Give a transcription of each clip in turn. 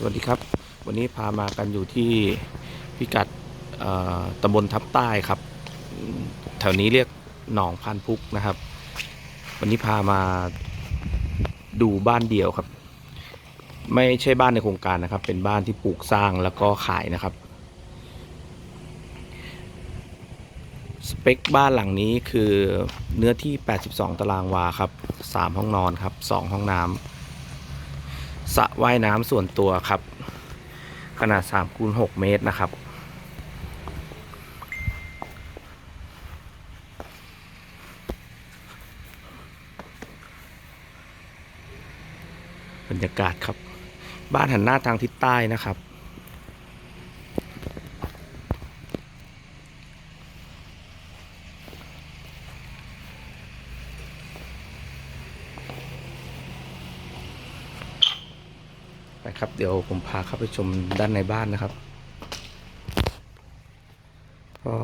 สวัสดีครับ วันนี้พามากันอยู่ที่พิกัดตำบลทับใต้ครับ แถวนี้เรียกหนองพานพุกนะครับ วันนี้พามาดูบ้านเดียวครับ ไม่ใช่บ้านในโครงการนะครับ เป็นบ้านที่ปลูกสร้างแล้วก็ขายนะครับ สเปคบ้านหลังนี้คือเนื้อที่ 82 ตารางวาครับ 3 ห้องนอนครับ 2 ห้องน้ำ สระว่ายน้ำส่วนตัวครับ ขนาด3คูณ6เมตรนะครับ บรรยากาศครับ บ้านหันหน้าทางทิศใต้นะครับ ไปครับ เดี๋ยวผมพาเข้าไปชมด้านในบ้านนะครับพอ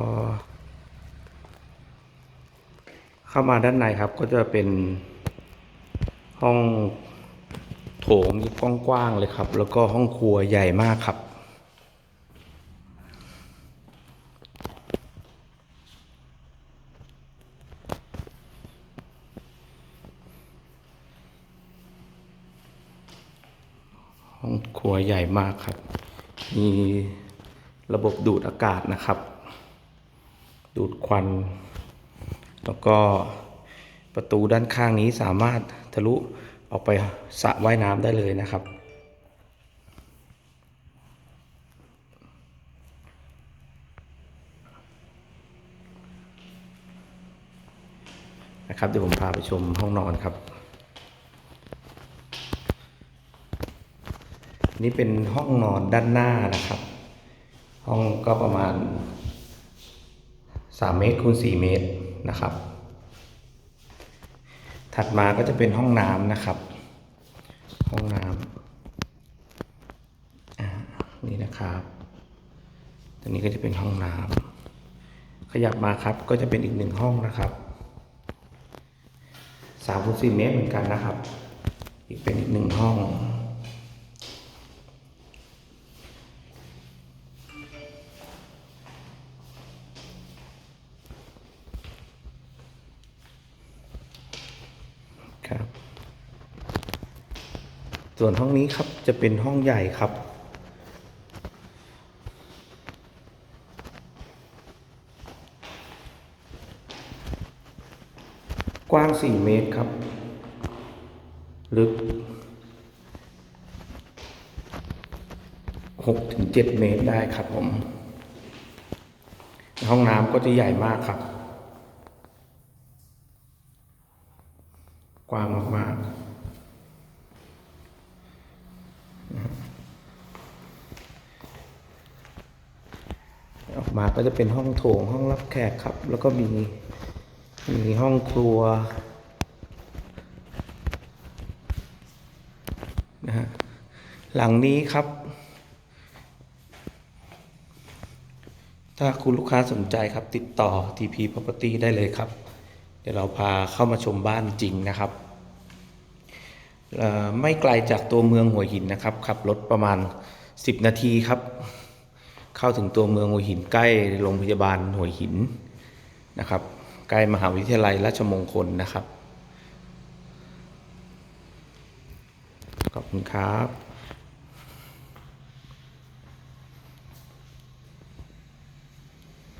เข้ามาด้านในครับ ก็จะเป็นห้องโถงกว้างๆเลยครับ แล้วก็ห้องครัวใหญ่มากครับ ครัวใหญ่มากครับ มีระบบดูดอากาศนะครับ ดูดควัน แล้วก็ประตูด้านข้างนี้สามารถทะลุออกไปสระว่ายน้ำได้เลยนะครับ นะครับเดี๋ยวผมพาไปชมห้องนอนครับ นี่เป็นห้องนอนด้านหน้านะครับ ห้องก็ประมาณ 3 เมตรคูณ4เมตรนะครับ ถัดมาก็จะเป็นห้องน้ำนะครับ ห้องน้ำอ่านี่นะครับตรงนี้ก็จะเป็นห้องน้ำขยับมาครับก็จะเป็นอีกหนึ่งห้องนะครับ3คูณ4เมตรเหมือนกันนะครับ อีกเป็นอีกหนึ่งห้อง ครับ ส่วนห้องนี้ครับจะเป็นห้องใหญ่ครับ กว้าง 4 เมตรครับ ลึก 6-7 เมตรได้ครับผม ห้องน้ำก็จะใหญ่มากครับ กว้างมากๆออกมาก็จะเป็นห้องโถงห้องรับแขกครับ แล้วก็มีมีห้องครัวนะฮะหลังนี้ครับ ถ้าคุณลูกค้าสนใจครับติดต่อ TP Property ได้เลยครับ เดี๋ยวเราพาเข้ามาชมบ้านจริงนะครับ ไม่ไกลจากตัวเมืองหัวหินนะครับ ขับรถประมาณ 10 นาทีครับ เข้าถึงตัวเมืองหัวหินใกล้โรงพยาบาลหัวหินนะครับ ใกล้มหาวิทยาลัยราชมงคลนะครับ ขอบคุณครับ